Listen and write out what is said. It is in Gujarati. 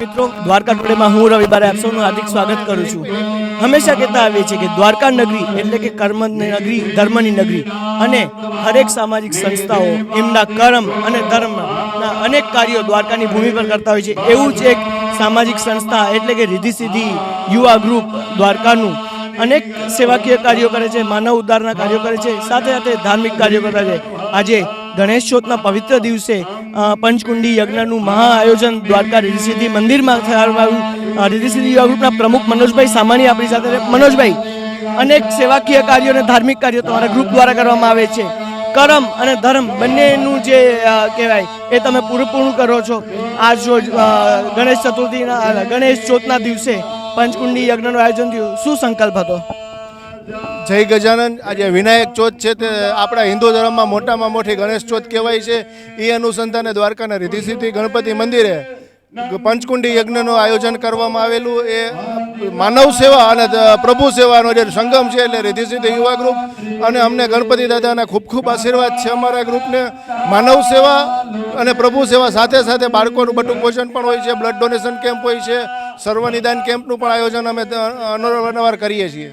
મિત્રો, દ્વારકા ટુડેમાં હું રવિવારે આપ સૌનું હાર્દિક સ્વાગત કરું છું. હંમેશા કહેતા આવીએ છીએ કે દ્વારકા નગરી એટલે કે કર્મની નગરી, ધર્મની નગરી. અને હરેક સામાજિક સંસ્થાઓ, એમના કર્મ અને ધર્મના અનેક કાર્યો દ્વારકાની ભૂમિ પર કરતા હોય છે. એવું જ એક સામાજિક સંસ્થા એટલે કે રિધિ સિદ્ધિ યુવા ગ્રુપ દ્વારકાનું અનેક સેવાકીય કાર્યો કરે છે, માનવ ઉદ્ધારના કાર્યો કરે છે, સાથે સાથે ધાર્મિક કાર્યો કરે છે. આજે ગણેશ ચોથના પવિત્ર દિવસે પંચકુંડી યજ્ઞનું મહા આયોજન દ્વારકા રિદ્ધિસિદ્ધિ મંદિરમાં થવામાં આવ્યું. રિદ્ધિસિદ્ધિ યુવા પ્રમુખ મનોજભાઈ સામાની આપણી સાથે મનોજભાઈ, અનેક સેવાકીય કાર્યો અને ધાર્મિક કાર્યો તમારા ગ્રુપ દ્વારા કરવામાં આવે છે. કરમ અને ધર્મ બંનેનું જે કહેવાય, એ તમે પૂરું પૂરું કરો છો. આજ રોજ ગણેશ ચતુર્થીના ગણેશ ચોથના દિવસે પંચકુંડી યજ્ઞનું આયોજન થયું. શું સંકલ્પ હતો? જય ગજાનન. આજે વિનાયક ચોથ છે તે આપણા હિન્દુ ધર્મમાં મોટામાં મોટી ગણેશ ચોથ કહેવાય છે. એ અનુસંધાને દ્વારકાના રિધિસિદ્ધિ ગણપતિ મંદિરે પંચકુંડી યજ્ઞનું આયોજન કરવામાં આવેલું. એ માનવ સેવા અને પ્રભુ સેવાનો જે સંગમ છે એટલે રિધિસિદ્ધિ યુવા ગ્રુપ અને અમને ગણપતિ દાદાના ખૂબ ખૂબ આશીર્વાદ છે અમારા ગ્રુપને. માનવ સેવા અને પ્રભુ સેવા સાથે સાથે બાળકોનું બટુક પોષણ પણ હોય છે, બ્લડ ડોનેશન કેમ્પ હોય છે. સર્વનિદાન કેમ્પનું પણ આયોજન અમે અનવારનવાર કરીએ છીએ.